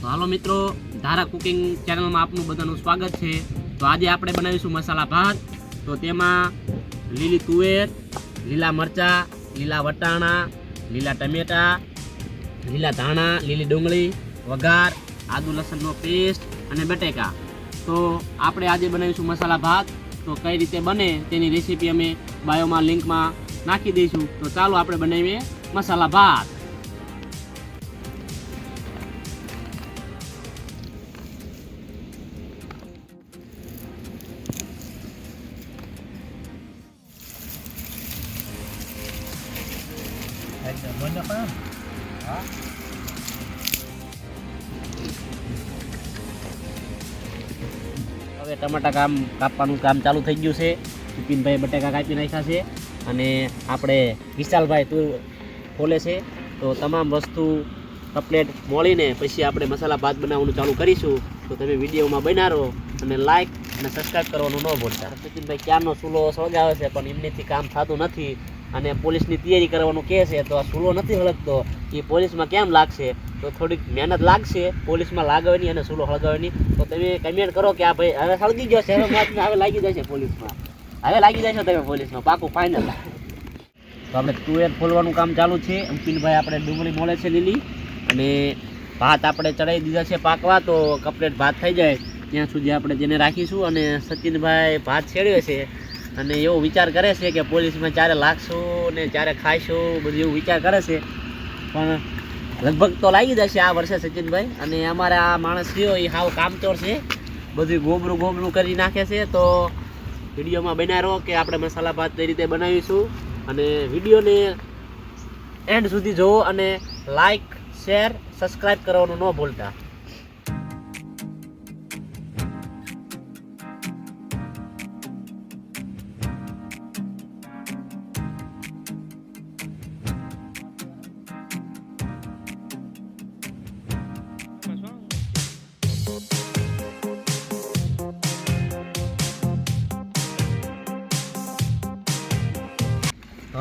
તો હાલો મિત્રો, ધારા કુકિંગ ચેનલમાં આપનું બધાનું સ્વાગત છે. તો આજે આપણે બનાવીશું મસાલા ભાત. તો તેમાં લીલી તુવેર, લીલા મરચાં, લીલા વટાણા, લીલા ટમેટા, લીલા ધાણા, લીલી ડુંગળી, વઘાર, આદુ લસણનો પેસ્ટ અને બટેકા. તો આપણે આજે બનાવીશું મસાલા ભાત. તો કઈ રીતે બને તેની રેસીપી અમે બાયોમાં લિંકમાં નાખી દઈશું. તો ચાલો આપણે બનાવીએ મસાલા ભાત. કામ કાપવાનું કામ ચાલુ થઈ ગયું છે. બિપિનભાઈ બટાકા કાપી નાખ્યા છે અને આપણે વિશાલભાઈ તું ખોલે છે. તો તમામ વસ્તુ કપલેટ મોળીને પછી આપણે મસાલા ભાત બનાવવાનું ચાલુ કરીશું. તો તમે વિડીયોમાં બનાવો અને લાઈક અને સબસ્ક્રાઈબ કરવાનું ન ભૂલતા. સચિનભાઈ ક્યારનો ચૂલો સળગાવે છે પણ એમનેથી કામ થતું નથી. અને પોલીસની તૈયારી કરવાનું કહે છે, તો આ ચૂલો નથી હળગતો. એ પોલીસમાં કેમ લાગશે? તો થોડીક મહેનત લાગશે પોલીસમાં લાગવાની અને સુલો હળગાવવાની. તો તમે કમેન્ટ કરો કે આ ભાઈ હવે હળગી ગયો છે, હવે લાગી જાય જશે પોલીસમાં. હવે લાગી જશો તમે પોલીસમાં, પાકું ફાઇનલ તો આપણે તુવેર ફોલવાનું કામ ચાલુ છે. અંકિનભાઈ આપણે ડુંગળી મોળે છે લીલી. અને ભાત આપણે ચડાવી દીધા છે પાકવા, તો કપલેટ ભાત થઈ જાય. ત્યાં સુધી આપણે તેને રાખીશું અને સચિનભાઈ ભાત છેડ્યો છે. અને એવો વિચાર કરે છે કે પોલીસમાં ચારે લાગશું ને ચારે ખાઈશું, બધું એવું વિચાર કરે છે. પણ લગભગ તો લાગી જશે આ વર્ષે સચિનભાઈ. અને અમારા આ માણસ થયો, એ હાવ કામચોર છે. બધું ગોબરું ગોબરું કરી નાખે છે. તો વિડીયોમાં બનાવી રહો કે આપણે મસાલા ભાત કઈ રીતે બનાવીશું. અને વિડીયોને એન્ડ સુધી જુઓ અને લાઈક, શેર સબસ્ક્રાઈબ કરવાનું ન ભૂલતા.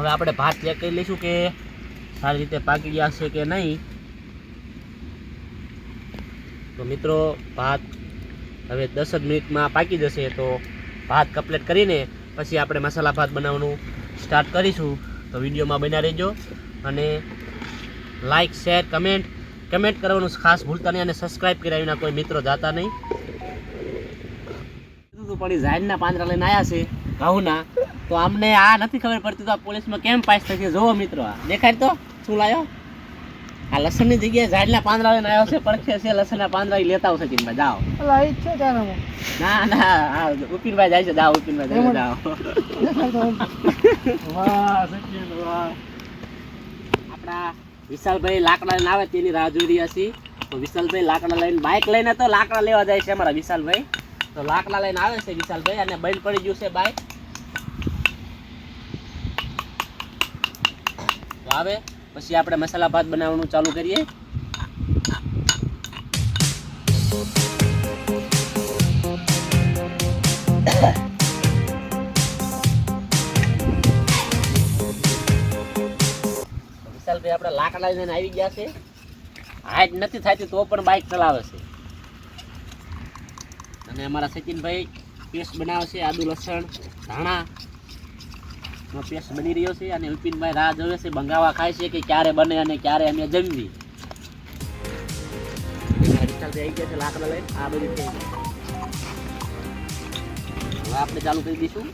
હવે આપણે ભાત ચેક કરી લઈશું કે સારી રીતે પાકી ગયા છે કે નહીં. તો મિત્રો, ભાત હવે દસ જ મિનિટમાં પાકી જશે. તો ભાત કમ્પ્લીટ કરીને પછી આપણે મસાલા ભાત બનાવવાનું સ્ટાર્ટ કરીશું. તો વિડીયોમાં બન્યા રહેજો અને લાઇક શેર કમેન્ટ કમેન્ટ કરવાનું ખાસ ભૂલતા નહીં અને સબસ્ક્રાઈબ કર્યા વિના કોઈ મિત્રો જાતા નહીં. પણ ઝાડના પાંદડા લઈને આવ્યા છે, ઘઉંના. તો અમને આ નથી ખબર પડતી તો આ પોલીસમાં કેમ પાસ થઈ જોવો મિત્રો આ. દેખાય તો? શું લાયો? આ લસણની જગ્યાએ ઝાડના પાંદડા લઈને આવ્યો છે પડખે છે લસણના પાંદડા લેતા આવશે કિનભાઈ જાઓ. અલા ઈ જ છે તારામાં. ના ના હા ઉપીનભાઈ જાય છે જાઓ ઉપીનભાઈ જાય છે, જાઓ. આપણા વિશાલભાઈ લાકડા લઈને આવે તેની રાહ જોઈ રહ્યા છીએ. તો વિશાલભાઈ લાકડા લઈને બાઇક લઈને તો લાકડા લેવા જાય છે અમારા વિશાલભાઈ. તો લાકડા લઈને આવે છે વિશાલભાઈ અને બંધ પડી ગયું છે બાઇક આવે પછી આપણે મસાલા ભાત બનાવવાનું ચાલુ કરીએ. આપણે લાકડા લઈને આવી ગયા છે. હાઈટ નથી થતી તો પણ બાઇક ચલાવે છે. અને અમારા સચિનભાઈ પેસ્ટ બનાવે છે, આદુ લસણ, ધાણા પેસ્ટ બની રહ્યો છે અને વિપિનભાઈ રાહ જોવે છે, બંગાવા ખાય છે કે ક્યારે બને અને ક્યારે અમે જમવી. લાકડા લઈને. આ બધી થઈ આપણે ચાલુ કરી દઈશું.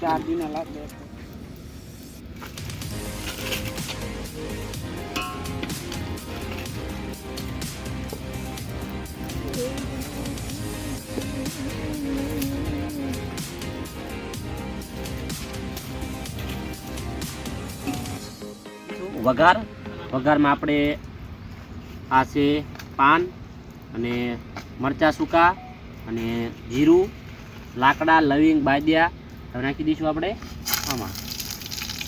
ચાર દિના લાગ. વઘાર. વઘારમાં આપણે આ છે પાન અને મરચાં સૂકા અને જીરું, લાકડા, લવિંગ બાદિયા હવે નાખી દઈશું આપણે આમાં.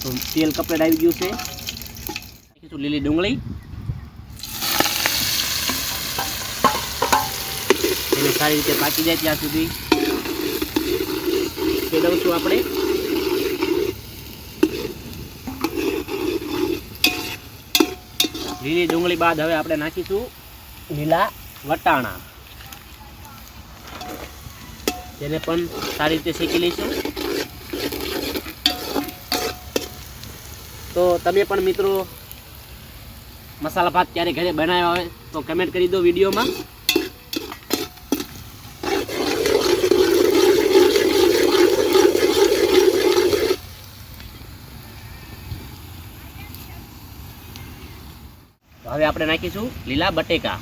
તો તેલ કપલેટ આવી ગયું છે. નાખીશું લીલી ડુંગળી. સારી રીતે પાકી જાય ત્યાં સુધી ફેરવશું આપણે. લીલી ડુંગળી બાદ હવે આપણે નાખીશું લીલા વટાણા. તેને પણ સારી રીતે શેકી લઈશું. તો તમે પણ મિત્રો મસાલા ભાત ક્યારે ઘરે બનાવ્યા હોય તો કમેન્ટ કરી દો વિડીયોમાં. આપણે નાખીશું લીલા બટેકા.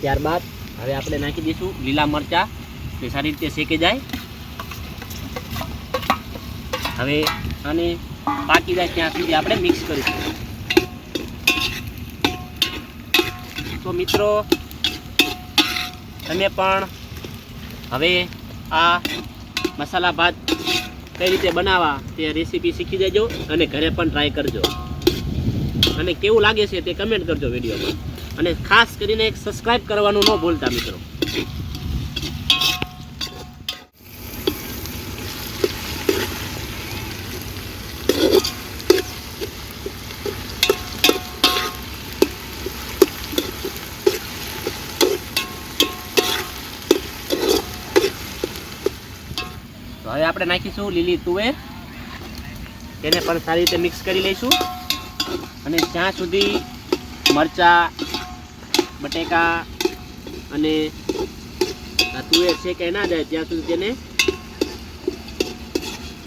ત્યારબાદ હવે આપણે નાખી દઈશું લીલા મરચાં. તે સારી રીતે શેકી જાય. હવે આને પાકી જાય ત્યાં સુધી આપણે મિક્સ કરીશું. તો મિત્રો, તમે પણ હવે આ મસાલા ભાત કઈ રીતે બનાવવા તે રેસીપી શીખી જજો અને ઘરે પણ ટ્રાય કરજો. અને કેવું લાગે છે તે કમેન્ટ કરજો વિડીયોમાં. અને ખાસ કરીને એક સબસ્ક્રાઈબ કરવાનું ન ભૂલતા મિત્રો. હવે આપણે નાખીશું લીલી તુવેર. તેને પણ સારી રીતે મિક્સ કરી લઈશું. અને જ્યાં સુધી મરચાં, બટેકા અને તુવેર છે કે ના જાય, ત્યાં સુધી તેને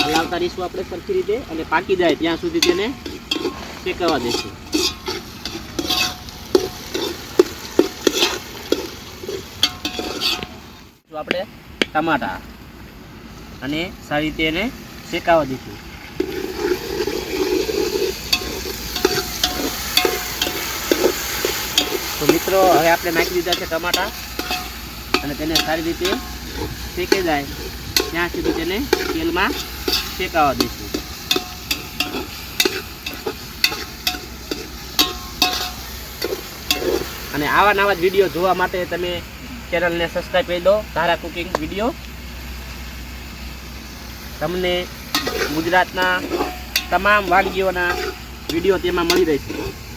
હલાવતા રહીશું આપણે સરખી રીતે અને પાકી જાય, ત્યાં સુધી તેને શેકવા દઈશું. આપણે ટમાટા અને સારી રીતે એને શેકાવા દઈશું. તો મિત્રો, હવે આપણે નાખી દીધા છે ટમાટા. અને તેને સારી રીતે શેકી જાય. ત્યાં સુધી તેને તેલમાં શેકાવા દઈશું. અને આવા નવા જ વીડિયો જોવા માટે તમે ચેનલને સબસ્ક્રાઈબ કરી દો તારા કુકિંગ વીડિયો. તમને ગુજરાતના તમામ વાનગીઓના વીડિયો તેમાં મળી રહેશે.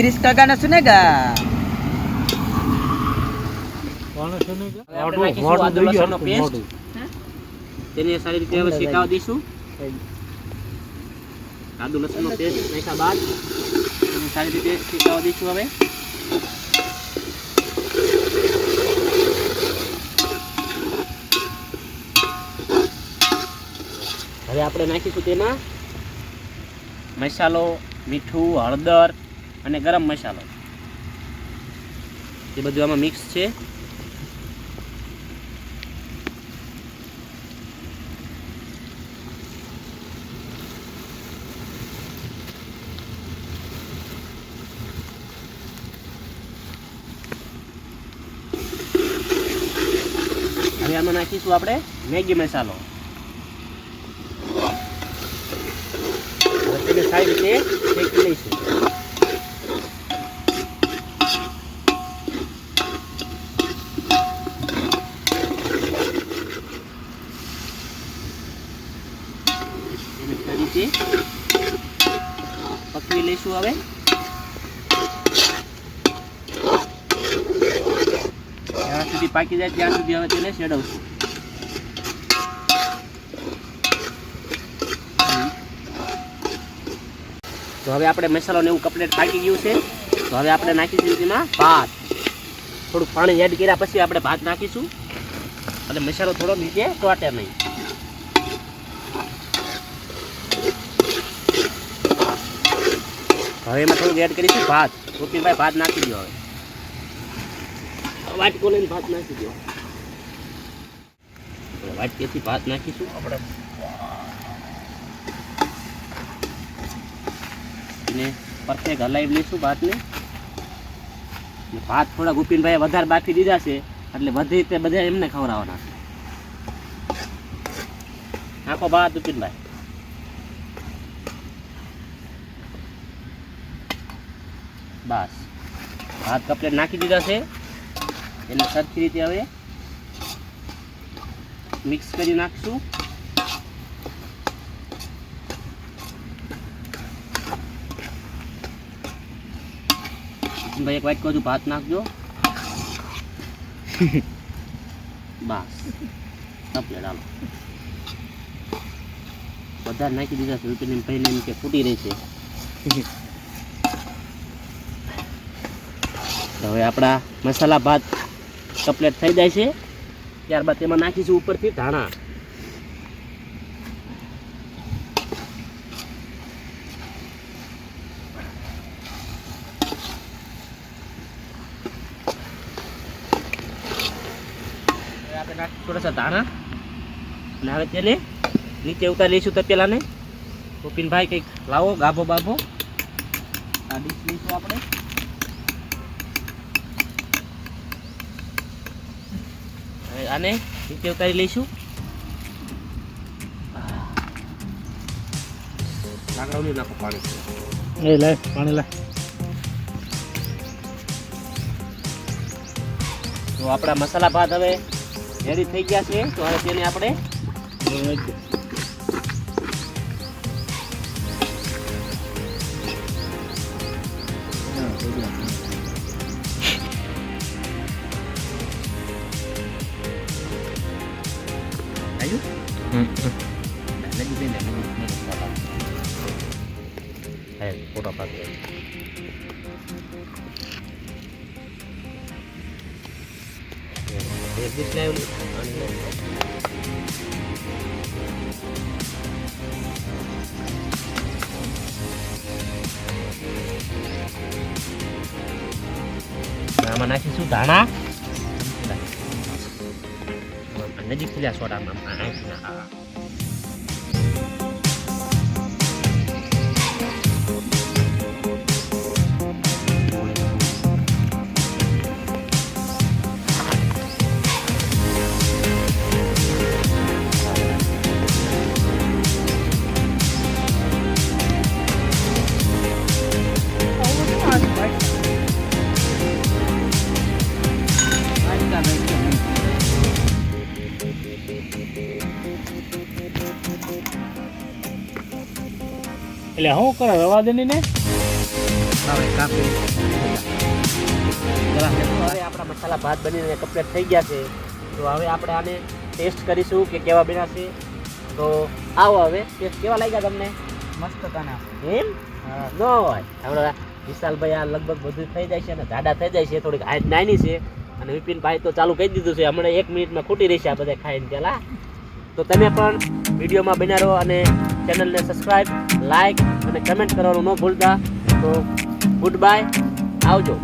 गिरीश का गाना सुनेगा કોણ છે ને કે? હવે આપણે નાખીશું આદુ લસણનો પેસ્ટ તેને સારી રીતે હવે શેકાવા દઈશું આદુ લસણનો પેસ્ટ નાખ્યા બાદ તેને સારી રીતે શેકાવા દઈશું હવે હવે આપણે નાખીશું તેમાં મસાલો મીઠું હળદર અને ગરમ મસાલો. એ બધું આમાં મિક્સ છે. હવે આમાં નાખીશું આપણે મેગી મસાલો. તેને સારી રીતે લઈશું. પકવી હવે. જ્યાં સુધી પાકી જાય ત્યાં સુધી હવે તેને શેડવશું. તો હવે આપણે મસાલો ને એવું કમ્પ્લીટ પાકી ગયું છે. તો હવે આપણે નાખીશું તેમાં ભાત. થોડુંક પાણી એડ કર્યા પછી આપણે ભાત નાખીશું. અને મસાલો થોડો નીચે ચોટે નહીં. હવે એમાં થોડુંક એડ કરીશું ભાત. ગોપીભાઈ ભાત નાખી દો હવે. વાટકો લઈને ભાત નાખી દો વાટકેથી ભાત નાખીશું. આપણે ને પરફેક્ટ હલાવી લઈશું ભાતને. ભાત થોડા ગોપીનભાઈ વધારે બાફી દીધા છે એટલે બધી રીતે બધા એમને ખવડાવવાના નાખો ભાત વિપિનભાઈ બસ. ભાત કપલેટ નાખી દીધા છે. એને સરખી રીતે હવે મિક્સ કરી નાખશું. ભાઈ એક વાટકો હજુ ભાત નાખજો. બસ. કપલેટ હાલો. બધા નાખી દીધા છે. વિપિન પહેલે એમ કે ફૂટી રહી છે. તો હવે આપણા મસાલા ભાત કપલેટ થઈ જાય છે. ત્યારબાદ તેમાં નાખીશું ઉપરથી ધાણા. થોડા ધાણા. અને હવે તેને નીચે ઉતારી લઈશું તપેલાને. ગોપીનભાઈ કંઈક લાવો, ગાભો બાભો. આ ડીશ લઈશું આપણે. આને નીચે ઉતારી લઈશું. પાણી. એ લે પાણી લે તો આપણા મસાલા ભાત હવે રેડી થઈ ગયા છે. તો હવે તેને આપણે પાડી એક ડીશ લાવ્યું આમાં નાખીશું ધાણા નજીકથી સોડામાં હા એટલે હું કરે રવા દે ને? હવે આપણા મસાલા ભાત બનીને કમ્પ્લીટ થઈ ગયા છે. તો હવે આપણે આને ટેસ્ટ કરીશું કે કેવા બન્યા છે. તો આવો હવે ટેસ્ટ કેવા લાગ્યા તમને? મસ્ત કાના એમ? ન હોય. આપણે વિશાલભાઈ આ લગભગ બધું થઈ જાય છે અને જાડા થઈ જાય છે થોડીક હાઈટ નાની છે. અને વિપિનભાઈ તો ચાલુ કહી દીધું છે. હમણાં એક મિનિટમાં ખૂટી રહેશે આ બધા ખાઈને પેલા તો તમે પણ વિડીયોમાં બન્યા રહો અને ચેનલને સબસ્ક્રાઈબ લાઇક અને કમેન્ટ કરવાનું ન ભૂલતા. તો ગુડ બાય આવજો.